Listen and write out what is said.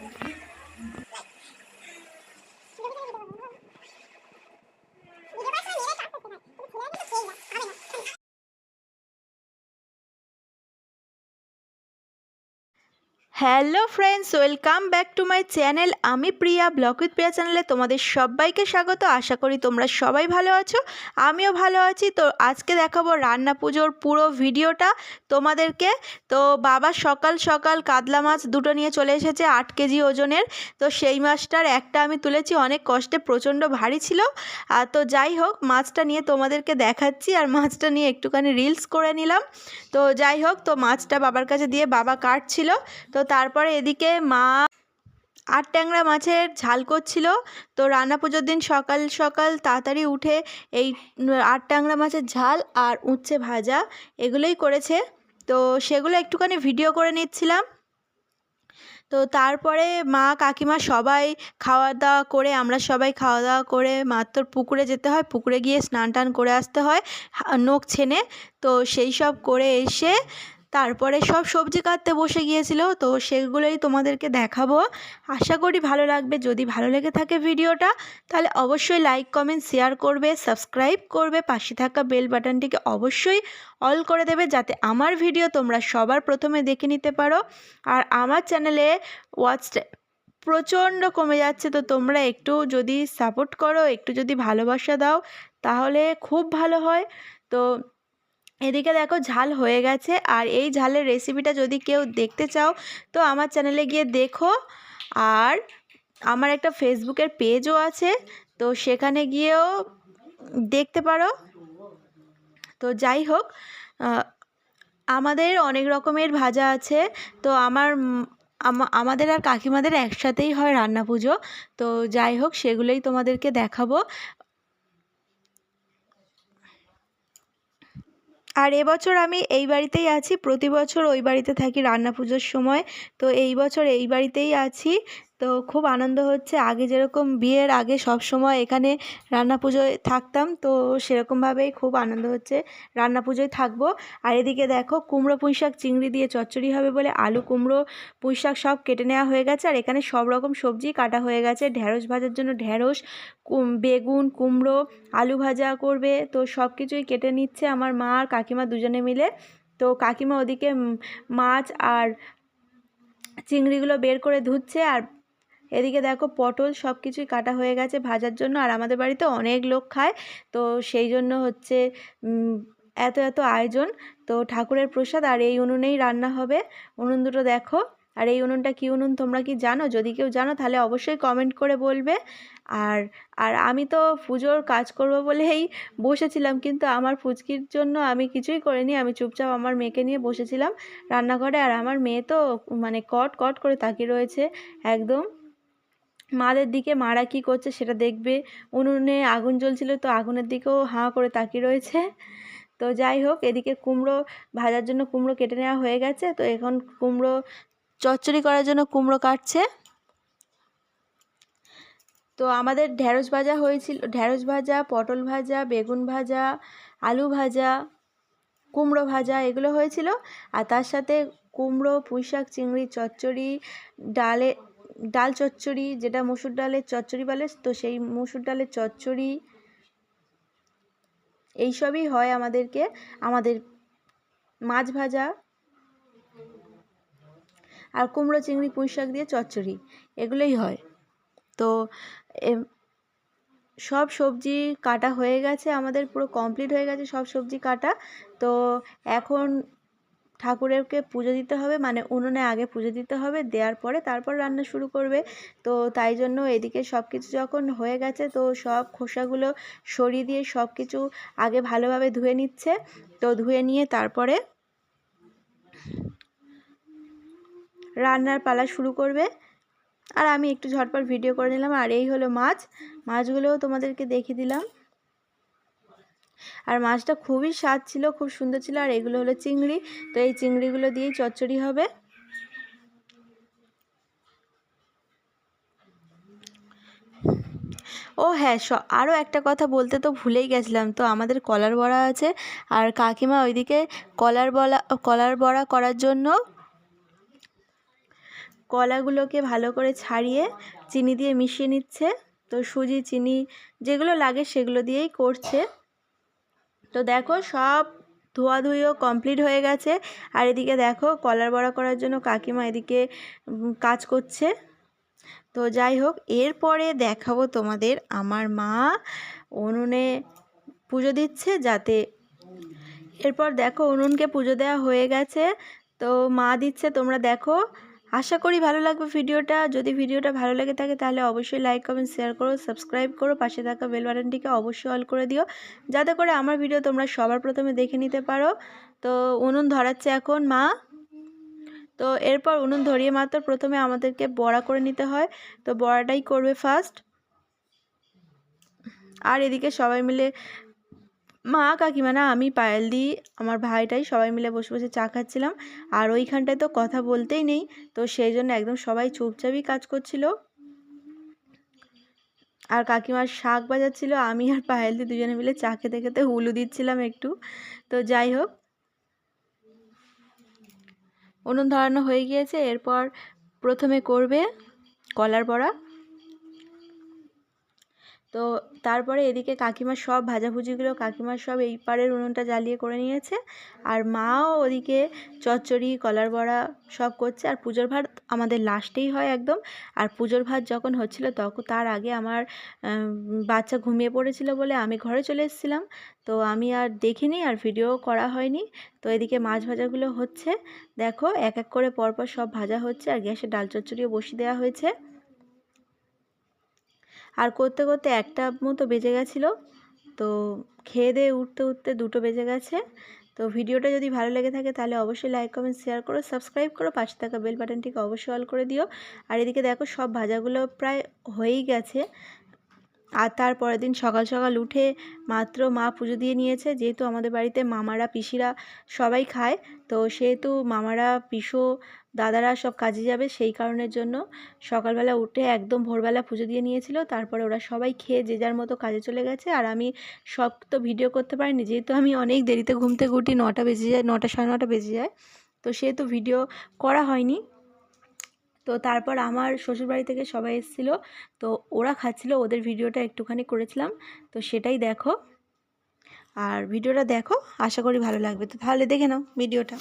Thank you. Hello friends welcome back to my channel আমি Priya block with প্রিয়া চ্যানেলে তোমাদের সবাইকে স্বাগত। আশা করি তোমরা সবাই ভালো আছো, আমিও ভালো আছি। তো আজকে দেখাবো রান্না পুজোর পুরো ভিডিওটা তোমাদেরকে। তো বাবা সকাল সকাল কাতলা মাছ দুটো নিয়ে চলে এসেছে আট কেজি ওজনের। তো সেই মাছটার একটা আমি তুলেছি, অনেক কষ্টে প্রচণ্ড ভারী ছিল। আর তো যাই হোক, মাছটা নিয়ে তোমাদেরকে দেখাচ্ছি আর মাছটা নিয়ে একটুখানি রিলস করে নিলাম। তো যাই হোক, তো মাছটা বাবার কাছে দিয়ে বাবা কাটছিল। তো তারপরে এদিকে মা আট ট্যাংরা মাছের ঝাল করছিল। তো রান্না পুজোর দিন সকাল সকাল তাড়াতাড়ি উঠে এই আট ট্যাংরা মাছের ঝাল আর উচ্ছে ভাজা এগুলোই করেছে। তো সেগুলো একটুখানি ভিডিও করে নিচ্ছিলাম। তো তারপরে মা কাকিমা সবাই খাওয়া দাওয়া করে, আমরা সবাই খাওয়া দাওয়া করে মাত্র পুকুরে যেতে হয়। পুকুরে গিয়ে স্নান টান করে আসতে হয় নখ ছেনে। তো সেই সব করে এসে তারপরে সব সবজি কাটতে বসে গিয়েছিল, তো সেগুলোই তোমাদেরকে দেখাবো। আশা করি ভালো লাগবে। যদি ভালো লেগে থাকে ভিডিওটা, তাহলে অবশ্যই লাইক কমেন্ট শেয়ার করবে সাবস্ক্রাইব করবে, পাশে থাকা বেল বাটনটিকে অবশ্যই অল করে দেবে, যাতে আমার ভিডিও তোমরা সবার প্রথমে দেখে নিতে পারো। আর আমার চ্যানেলে ওয়াচ প্রচণ্ড কমে যাচ্ছে, তো তোমরা একটু যদি সাপোর্ট করো, একটু যদি ভালোবাসা দাও, তাহলে খুব ভালো হয়। তো এদিকে দেখো ঝাল হয়ে গেছে। আর এই ঝালের রেসিপিটা যদি কেউ দেখতে চাও, তো আমার চ্যানেলে গিয়ে দেখো। আর আমার একটা ফেসবুকের পেজও আছে, তো সেখানে গিয়েও দেখতে পারো। তো যাই হোক আমাদের অনেক রকমের ভাজা আছে। তো আমার আমাদের আর কাকিমাদের একসাথেই হয় রান্না পুজো। তো যাই হোক, সেগুলোই তোমাদেরকে দেখাবো। আর এবছর আমি এই বাড়িতেই আছি। প্রতি বছর ওই বাড়িতে থাকি রান্না পুজোর সময়। তো এই বছর এই বাড়িতেই আছি। তো খুব আনন্দ হচ্ছে। আগে যেরকম বিয়ের আগে সব সময় এখানে রান্না পুজোয় থাকতাম, তো সেরকমভাবেই খুব আনন্দ হচ্ছে। রান্না পুজোয় থাকব। আর এদিকে দেখো, কুমড়ো পুঁই শাক চিংড়ি দিয়ে চচ্চড়ি হবে বলে আলু, কুমড়ো পুঁই শাক সব কেটে নেওয়া হয়ে গেছে। আর এখানে সব রকম সবজি কাটা হয়ে গেছে। ঢ্যাঁড়স ভাজার জন্য ঢ্যাঁড়স বেগুন, কুমড়ো, আলু ভাজা করবে। তো সব কিছুই কেটে নিচ্ছে আমার মা আর কাকিমা দুজনে মিলে। তো কাকিমা ওদিকে মাছ আর চিংড়িগুলো বের করে ধুচ্ছে আর এদিকে দেখো পটল সব কিছুই কাটা হয়ে গেছে ভাজার জন্য, আর আমাদের বাড়িতে অনেক লোক খায়। তো সেই জন্য হচ্ছে এত এত আয়োজন। তো ঠাকুরের প্রসাদ আর এই উনুনেই রান্না হবে। উনুন দুটো দেখো। আর এই উনুনটা কী উনুন তোমরা কি জানো? যদি কেউ জানো তাহলে অবশ্যই কমেন্ট করে বলবে। আর আর আমি তো পুজোর কাজ করব বলেই বসেছিলাম, কিন্তু আমার ফুচকির জন্য আমি কিছুই করিনি। আমি চুপচাপ আমার মেয়েকে নিয়ে বসেছিলাম রান্নাঘরে, আর আমার মেয়ে তো মানে কট কট করে তাকিয়ে রয়েছে, একদম। মাদের দিকে মারা কী করছে সেটা দেখবে। উনুনে আগুন জ্বলছিল তো আগুনের দিকেও হাঁ করে তাকিয়ে রয়েছে। তো যাই হোক, এদিকে কুমড়ো ভাজার জন্য কুমড়ো কেটে নেওয়া হয়ে গেছে। তো এখন কুমড়ো চচ্চড়ি করার জন্য কুমড়ো কাটছে। তো আমাদের ঢ্যাঁড়স ভাজা হয়েছিল ঢ্যাঁড়স ভাজা, পটল ভাজা, বেগুন ভাজা, আলু ভাজা, কুমড়ো ভাজা এগুলো হয়েছিল। আর তার সাথে কুমড়ো পুঁই শাক চিংড়ি, চচ্চড়ি, ডালে ডাল চচ্চড়ি, যেটা মসুর ডালের চচ্চড়ি বলে, তো সেই মসুর ডালের চচ্চড়ি এইসবই হয় আমাদেরকে। আমাদের মাছ ভাজা আর কুমড়ো, চিংড়ি, পুঁই শাক দিয়ে চচ্চড়ি, এগুলোই হয়। তো সব সবজি কাটা হয়ে গেছে, আমাদের পুরো কমপ্লিট হয়ে গেছে সব সবজি কাটা। তো এখন ঠাকুরেরকে পুজো দিতে হবে মানে উনুনে আগে পুজো দিতে হবে, দেওয়ার পরে তারপর রান্না শুরু করবে। তো তাই জন্য এদিকে সব কিছু যখন হয়ে গেছে, তো সব খোসাগুলো সরিয়ে দিয়ে সব কিছু আগে ভালোভাবে ধুয়ে নিচ্ছে। তো ধুয়ে নিয়ে তারপরে রান্নার পালা শুরু করবে। আর আমি একটু ঝটপট ভিডিও করে নিলাম। আর এই হলো মাছ। মাছগুলোও তোমাদেরকে দেখিয়ে দিলাম। আর মাছটা খুবই স্বাদ ছিল, খুব সুন্দর ছিল। আর এগুলো হলো চিংড়ি। তো এই চিংড়িগুলো দিয়েই চচ্চড়ি হবে। ও হ্যাঁ স আরও একটা কথা বলতে তো ভুলেই গেছিলাম। তো আমাদের কলার বড়া আছে। আর কাকিমা ওইদিকে কলার বলা, কলার বড়া করার জন্য কলাগুলোকে ভালো করে ছাড়িয়ে চিনি দিয়ে মিশিয়ে নিচ্ছে। তো সুজি, চিনি যেগুলো লাগে সেগুলো দিয়েই করছে। তো দেখো সব ধোয়াধুয়িও কমপ্লিট হয়ে গেছে। আর এদিকে দেখো কলার বড়া করার জন্য কাকিমা এদিকে কাজ করছে। তো যাই হোক, এরপরে দেখাবো তোমাদের আমার মা উনুনে পুজো দিচ্ছে যাতে এরপর দেখো উনুনকে পুজো দেওয়া হয়ে গেছে। তো মা দিচ্ছে, তোমরা দেখো আশা করি ভালো লাগবে ভিডিওটা। যদি ভিডিওটা ভালো লেগে থাকে তাহলে অবশ্যই লাইক কমেন্ট শেয়ার করো সাবস্ক্রাইব করো, পাশে থাকা বেল বাটনটিকে অবশ্যই অল করে দিও। যাতে করে আমার ভিডিও তোমরা সবার প্রথমে দেখে নিতে পারো। তো উনুন ধরাচ্ছে এখন, মা। তো এরপর উনুন ধরিয়ে মাত্র প্রথমে আমাদেরকে বড়া করে নিতে হয়। তো বড়াটাই করবে ফার্স্ট আর এদিকে সবাই মিলে মা কাকিমা না আমি পায়েল দি আমার ভাইটাই সবাই মিলে বসে বসে চা খাচ্ছিলাম। আর ওইখানটায় তো কথা বলতেই নেই। তো সেই জন্য একদম সবাই চুপচাপই কাজ করছিল। আর কাকিমার শাক বাজাচ্ছিল, আমি আর পায়েল দি দুজনে মিলে চা খেতে খেতে হুলু দিচ্ছিলাম একটু। তো যাই হোক। উনুন ধরানো হয়ে গিয়েছে, এরপর প্রথমে করবে কলার বড়া। তো তারপরে এদিকে কাকিমা সব ভাজাভুজিগুলো কাকিমা সব এই পারের উনুনটা জ্বালিয়ে করে নিয়েছে। আর মাও ওদিকে চচ্চড়ি, কলার বড়া সব করছে। আর পুজোর ভাত আমাদের লাস্টেই হয় একদম। আর পুজোর ভাত যখন হচ্ছিল তখন তার আগে আমার বাচ্চা ঘুমিয়ে পড়েছিল বলে আমি ঘরে চলে এসেছিলাম। তো আমি আর দেখিনি আর ভিডিও করা হয়নি। তো এদিকে মাছ ভাজাগুলো হচ্ছে। দেখো এক এক করে পরপর সব ভাজা হচ্ছে। আর গ্যাসে ডাল চচ্চড়িও বসিয়ে দেওয়া হয়েছে। আর করতে করতে একটা মতো বেজে গেছিল। তো খেয়ে দিয়ে উঠতে উঠতে দুটো বেজে গেছে। তো ভিডিওটা যদি ভালো লেগে থাকে তাহলে অবশ্যই লাইক কমেন্ট শেয়ার করো সাবস্ক্রাইব করো, পাশে থাকা বেল বাটনটিকে অবশ্যই অল করে দিও। আর এদিকে দেখো সব ভাজাগুলো প্রায় হয়েই গেছে। আর তারপরের দিন সকাল সকাল উঠে মাত্র মা পুজো দিয়ে নিয়েছে। যেহেতু আমাদের বাড়িতে মামারা, পিসিরা সবাই খায়, তো সেহেতু মামারা, পিসো দাদারা সব কাজে যাবে সেই কারণের জন্য। সকালবেলা উঠে একদম ভোরবেলা পুজো দিয়ে নিয়েছিল, তারপরে ওরা সবাই খেয়ে যে যার মতো কাজে চলে গেছে। আর আমি সব তো ভিডিও করতে পারিনি, যেহেতু আমি অনেক দেরিতে ঘুমতে ঘুটি নটা বেজে যায়, নটা সাড়ে নটা বেজে যায়। তো সেহেতু ভিডিও করা হয়নি। তো তারপর আমার শ্বশুরবাড়ি থেকে সবাই এসেছিল, তো ওরা খাচ্ছিল, ওদের ভিডিওটা একটুখানি করেছিলাম। তো সেটাই দেখো। আর ভিডিওটা দেখো, আশা করি ভালো লাগবে। তো তাহলে দেখে নাও ভিডিওটা।